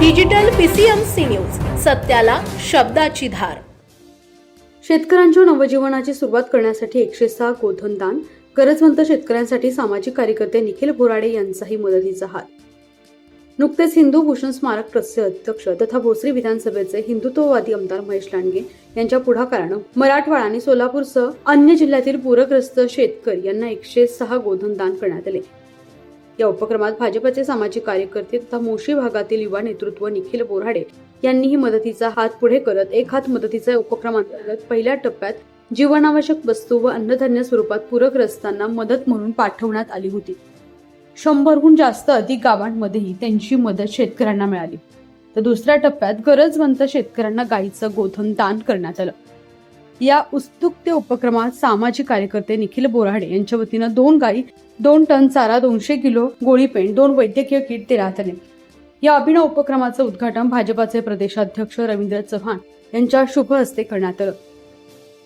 Digital PCMC news सत्याला शब्दाची धार. शेतकऱ्यांच्या नवजीवनाची सुरुवात करण्यासाठी एकशे सहा गोधन दान गरजवंत शेतकऱ्यांसाठी सामाजिक कार्यकर्ते निखिल बोराडे यांचाही मदतीचा हात. नुकतेच हिंदू भूषण स्मारक ट्रस्टचे अध्यक्ष तथा भोसरी विधानसभेचे हिंदुत्ववादी आमदार महेश लांडगे यांच्या पुढाकारानं मराठवाडा आणि सोलापूरसह अन्य जिल्ह्यातील पूरग्रस्त शेतकरी यांना एकशे सहा गोधन दान करण्यात आले. या उपक्रमात भाजपचे सामाजिक कार्यकर्ते तथा मोशी भागातील युवा नेतृत्व निखिल बोराडे यांनीही मदतीचा हात पुढे करत एक हात मदतीचा उपक्रमांतर्गत पहिल्या टप्प्यात जीवनावश्यक वस्तू व अन्नधान्य स्वरूपात पूरग्रस्तांना मदत म्हणून पाठवण्यात आली होती. शंभरहून जास्त अधिक गावांमध्येही त्यांची मदत शेतकऱ्यांना मिळाली. तर दुसऱ्या टप्प्यात गरजवंत शेतकऱ्यांना गाईचं गोधन दान करण्यात आलं. या उत्सुकते उपक्रमात सामाजिक कार्यकर्ते निखिल बोराडे यांच्या वतीनं दोन गाई दोन टन चारा दोनशे किलो गोळी पेंट दोन वैद्यकीय किट देण्यात आले. या अभिनव उपक्रमाचं उद्घाटन भाजपाचे प्रदेशाध्यक्ष रवींद्र चव्हाण यांच्या शुभ हस्ते करण्यात आलं.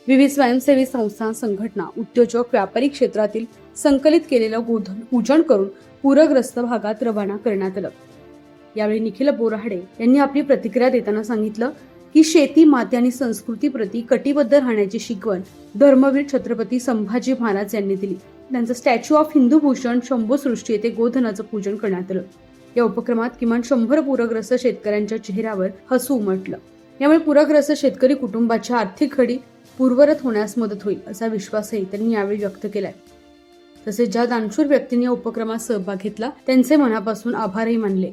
विविध स्वयंसेवी संस्था संघटना उद्योजक व्यापारी क्षेत्रातील संकलित केलेलं गोधन पूजन करून पूरग्रस्त भागात रवाना करण्यात आलं. यावेळी निखिल बोराडे यांनी आपली प्रतिक्रिया देताना सांगितलं की शेती माती आणि संस्कृतीप्रती कटिबद्ध राहण्याची शिकवण धर्मवीर छत्रपती संभाजी महाराज यांनी दिली. त्यांचं स्टॅच्यू ऑफ हिंदू भूषण शंभू सृष्टी येथे गोधनाचं पूजन करण्यात आलं. या उपक्रमात किमान शंभर पूरग्रस्त शेतकऱ्यांच्या चेहऱ्यावर हसू उमटलं. यामुळे पूरग्रस्त शेतकरी कुटुंबाच्या आर्थिक घडी पूर्वरत होण्यास मदत होईल असा विश्वासही त्यांनी यावेळी व्यक्त केलाय. तसेच ज्या दानशूर व्यक्तींनी या उपक्रमात सहभाग घेतला त्यांचे मनापासून आभारही मानले.